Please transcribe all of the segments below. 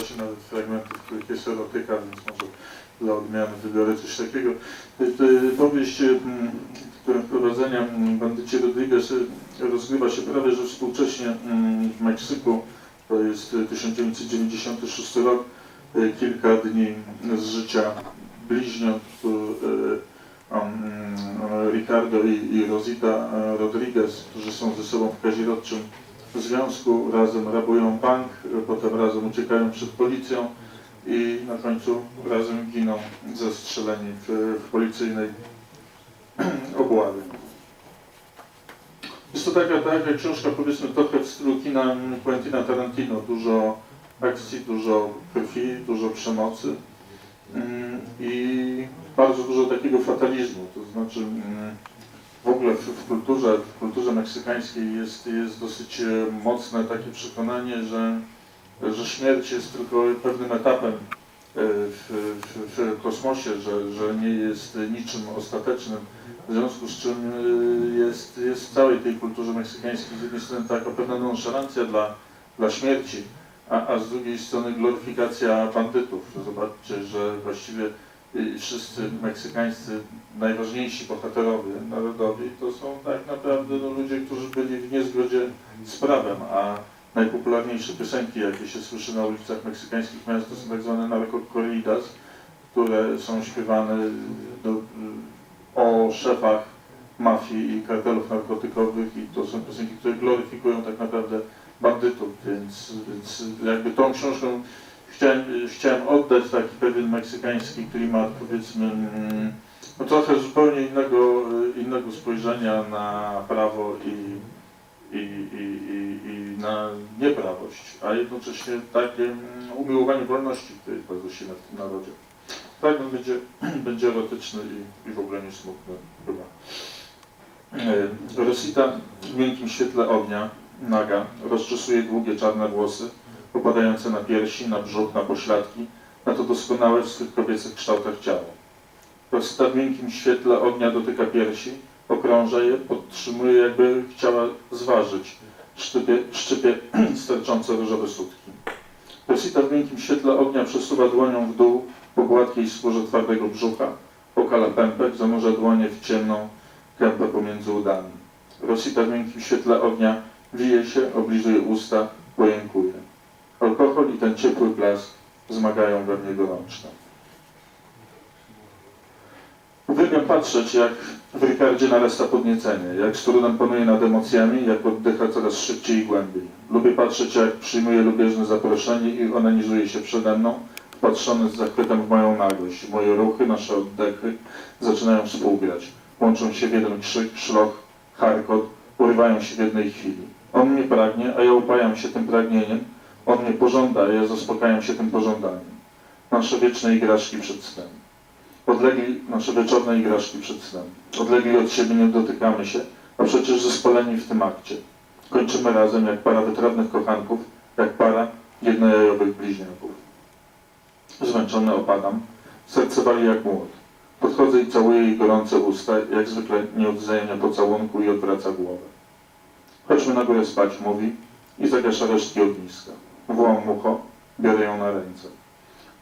się nawet fragmenty, w których jest erotyka, więc może dla odmiany wybiorę coś takiego. Y, y, Powieść mm, którym wprowadzenia mm, bandyci Rodriguez y, rozgrywa się prawie że współcześnie mm, w Meksyku. To jest y, 1996 rok, y, kilka dni z życia bliźniąt y, Ricardo i, Rosita Rodriguez, którzy są ze sobą w kazirodczym związku, razem rabują bank, potem razem uciekają przed policją i na końcu razem giną zastrzeleni w, w policyjnej obławie. Jest to taka, taka książka, powiedzmy, trochę w stylu kina Quentina Tarantino. Dużo akcji, dużo krwi, dużo przemocy mm, i bardzo dużo takiego fatalizmu. To znaczy mm, w ogóle w, w kulturze, w kulturze meksykańskiej jest, jest dosyć e, mocne takie przekonanie, że, że śmierć jest tylko pewnym etapem e, w, w, w kosmosie, że, że nie jest niczym ostatecznym. W związku z czym y, jest, jest w całej tej kulturze meksykańskiej z jednej strony taka pewna nonszalancja dla, dla śmierci, a, a z drugiej strony gloryfikacja bandytów. Zobaczcie, że właściwie wszyscy meksykańscy najważniejsi bohaterowie narodowi to są tak naprawdę no, ludzie, którzy byli w niezgodzie z prawem, a najpopularniejsze piosenki, jakie się słyszy na ulicach meksykańskich miast, to są tak zwane narco corridas, które są śpiewane do, o szefach mafii i kartelów narkotykowych i to są piosenki, które gloryfikują tak naprawdę bandytów, więc, więc jakby tą książką chciałem, chciałem oddać taki pewien meksykański klimat, powiedzmy, mm, no trochę zupełnie innego, innego spojrzenia na prawo i, i, i, i, i na nieprawość, a jednocześnie takie mm, umiłowanie wolności, które bardzo silne w tym narodzie. Tak, on będzie, będzie erotyczny i, i w ogóle nie smutny chyba. E, Rosita w miękkim świetle ognia, naga, rozczesuje długie czarne włosy, opadające na piersi, na brzuch, na pośladki, na to doskonałe w swych kobiecych kształtach ciało. Rosita w miękkim świetle ognia dotyka piersi, okrąża je, podtrzymuje jakby chciała zważyć, szczypie, szczypie sterczące różowe sutki. Rosita w miękkim świetle ognia przesuwa dłonią w dół po gładkiej skórze twardego brzucha, okala pępek, zanurza dłonie w ciemną kępę pomiędzy udami. Rosita w miękkim świetle ognia wije się, oblizuje usta, pojękuje. Alkohol i ten ciepły blask zmagają we mnie gorączkę. Uwielbiam patrzeć, jak w Ricardzie narasta podniecenie, jak z trudem panuje nad emocjami, jak oddycha coraz szybciej i głębiej. Lubię patrzeć, jak przyjmuje lubieżne zaproszenie i onanizuje się przede mną, wpatrzony z zachwytem w moją nagość. Moje ruchy, nasze oddechy zaczynają współgrać. Łączą się w jeden krzyk, szloch, charkot, urywają się w jednej chwili. On mnie pragnie, a ja upajam się tym pragnieniem. On mnie pożąda, a ja zaspokajam się tym pożądaniem. Nasze wieczne igraszki przed snem. Odlegli nasze wieczorne igraszki przed snem. Odlegli od siebie nie dotykamy się, a przecież zespoleni w tym akcie. Kończymy razem jak para wytrawnych kochanków, jak para jednojajowych bliźniaków. Zmęczony opadam, serce wali jak młot. Podchodzę i całuję jej gorące usta, jak zwykle nie odzajemnia pocałunku i odwraca głowę. Chodźmy na górę spać, mówi i zagasza resztki ogniska. Wołam mucho, biorę ją na ręce.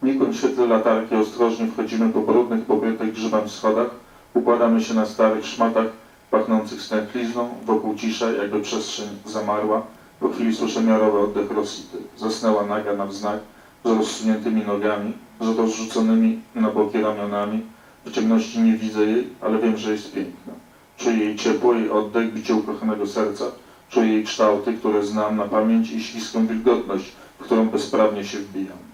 Nikłym świetle latarki ostrożnie wchodzimy po brudnych, pokrytych grzybem schodach, układamy się na starych szmatach pachnących stęchlizną, wokół cisza, jakby przestrzeń zamarła. Po chwili słyszę miarowy oddech Rosity. Zasnęła naga na wznak, z rozsuniętymi nogami, z rozrzuconymi na boki ramionami. W ciemności nie widzę jej, ale wiem, że jest piękna. Czuję jej ciepło, jej oddech, bicie ukochanego serca. Czuję jej kształty, które znam na pamięć i śliską wilgotność, w którą bezprawnie się wbijam.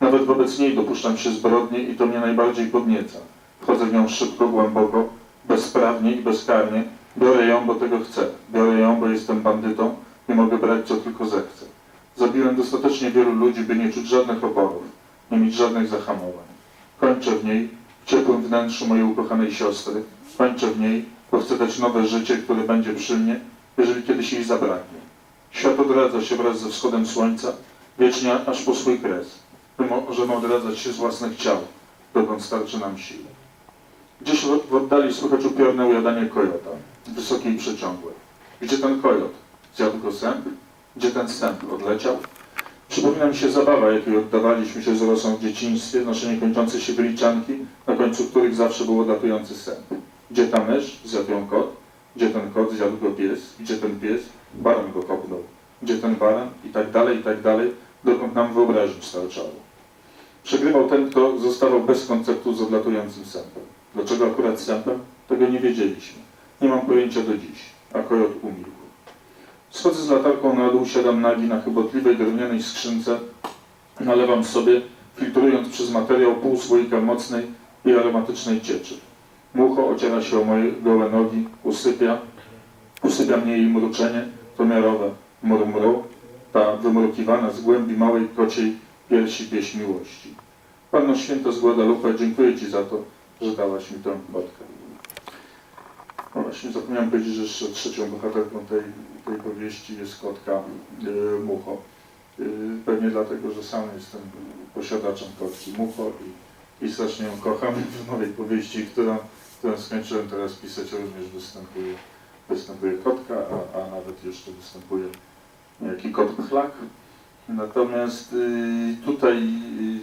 Nawet wobec niej dopuszczam się zbrodni i to mnie najbardziej podnieca. Wchodzę w nią szybko, głęboko, bezprawnie i bezkarnie. Biorę ją, bo tego chcę. Biorę ją, bo jestem bandytą i mogę brać, co tylko zechcę. Zabiłem dostatecznie wielu ludzi, by nie czuć żadnych oporów, nie mieć żadnych zahamowań. Kończę w niej, w ciepłym wnętrzu mojej ukochanej siostry. Kończę w niej, bo chcę dać nowe życie, które będzie przy mnie, jeżeli kiedyś jej zabraknie. Świat odradza się wraz ze wschodem słońca, wiecznie aż po swój kres. My możemy odradzać się z własnych ciał, dokąd starczy nam sił. Gdzieś w oddali słychać upiorne ujadanie kojota, wysokie i przeciągłe. Gdzie ten kojot? Zjadł go sęp? Gdzie ten sęp odleciał? Przypomina mi się zabawa, jakiej oddawaliśmy się z Rosą w dzieciństwie, nasze niekończące się wyliczanki, na końcu których zawsze był odlatujący sęp. Gdzie ta mysz? Zjadł ją kot. Gdzie ten kot? Zjadł go pies. Gdzie ten pies? Baran go kopnął. Gdzie ten baran? I tak dalej, i tak dalej, dokąd nam wyobraźni starczało. Przegrywał ten, kto zostawał bez konceptu z odlatującym sępem. Dlaczego akurat sępem? Tego nie wiedzieliśmy. Nie mam pojęcia do dziś, a kojot umilkł. Schodzę z latarką na dół, siadam nagi na chybotliwej drewnianej skrzynce, nalewam sobie, filtrując przez materiał pół słoika mocnej i aromatycznej cieczy. Mucho ociera się o moje gołe nogi, usypia, usypia mnie jej mruczenie, to miarowe ta wymrukiwana z głębi małej kociej piersi pieśń miłości. Panno Święta z Guadalupe, dziękuję Ci za to, że dałaś mi tę kotkę. No właśnie zapomniałem powiedzieć, że jeszcze trzecią bohaterką tej, tej powieści jest kotka y, Mucho. Y, pewnie dlatego, że sam jestem posiadaczem kotki Mucho i, i strasznie ją kocham. W nowej powieści, którą, którą skończyłem teraz pisać, również występuje, występuje kotka, a, a nawet jeszcze występuje niejaki kot chlak. Natomiast y, tutaj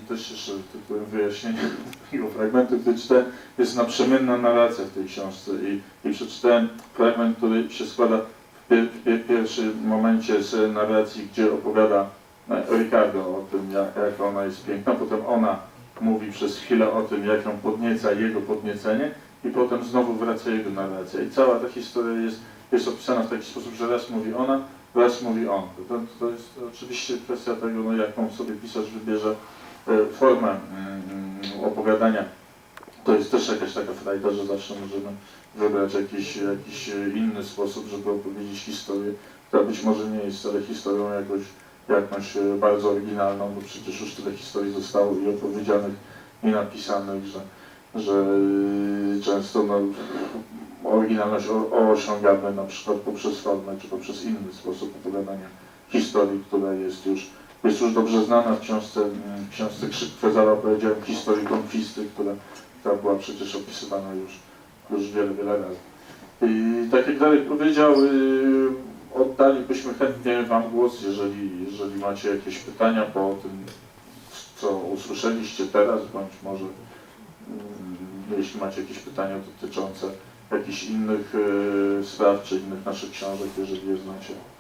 y, też jeszcze tytułem wyjaśnienia takiego fragmentu, który czytałem, jest naprzemienna narracja w tej książce i, i przeczytałem fragment, który się składa w, pier, w pier, pierwszym momencie z narracji, gdzie opowiada e, Ricardo o tym, jak, jak ona jest piękna, potem ona mówi przez chwilę o tym, jak ją podnieca jego podniecenie i potem znowu wraca jego narracja. I cała ta historia jest, jest opisana w taki sposób, że raz mówi ona, raz mówi on. To, to jest oczywiście kwestia tego, no, jaką sobie pisarz wybierze e, formę mm, opowiadania. To jest też jakaś taka frajda, że zawsze możemy wybrać jakiś, jakiś inny sposób, żeby opowiedzieć historię, która być może nie jest wcale historią jakoś, jakąś e, bardzo oryginalną, bo przecież już tyle historii zostało i opowiedzianych, i napisanych, że, że e, często no, oryginalność osiągamy na przykład poprzez formę, czy poprzez inny sposób opowiadania historii, która jest już, jest już dobrze znana w książce, mm, w książce Krzyk Kwezara powiedziałem historii konfisty, która, która była przecież opisywana już, już wiele, wiele razy. I tak jak Darek powiedział, yy, oddalibyśmy chętnie Wam głos, jeżeli, jeżeli macie jakieś pytania po tym, co usłyszeliście teraz, bądź może mm, jeśli macie jakieś pytania dotyczące jakichś innych e, spraw czy innych naszych książek, jeżeli je znacie.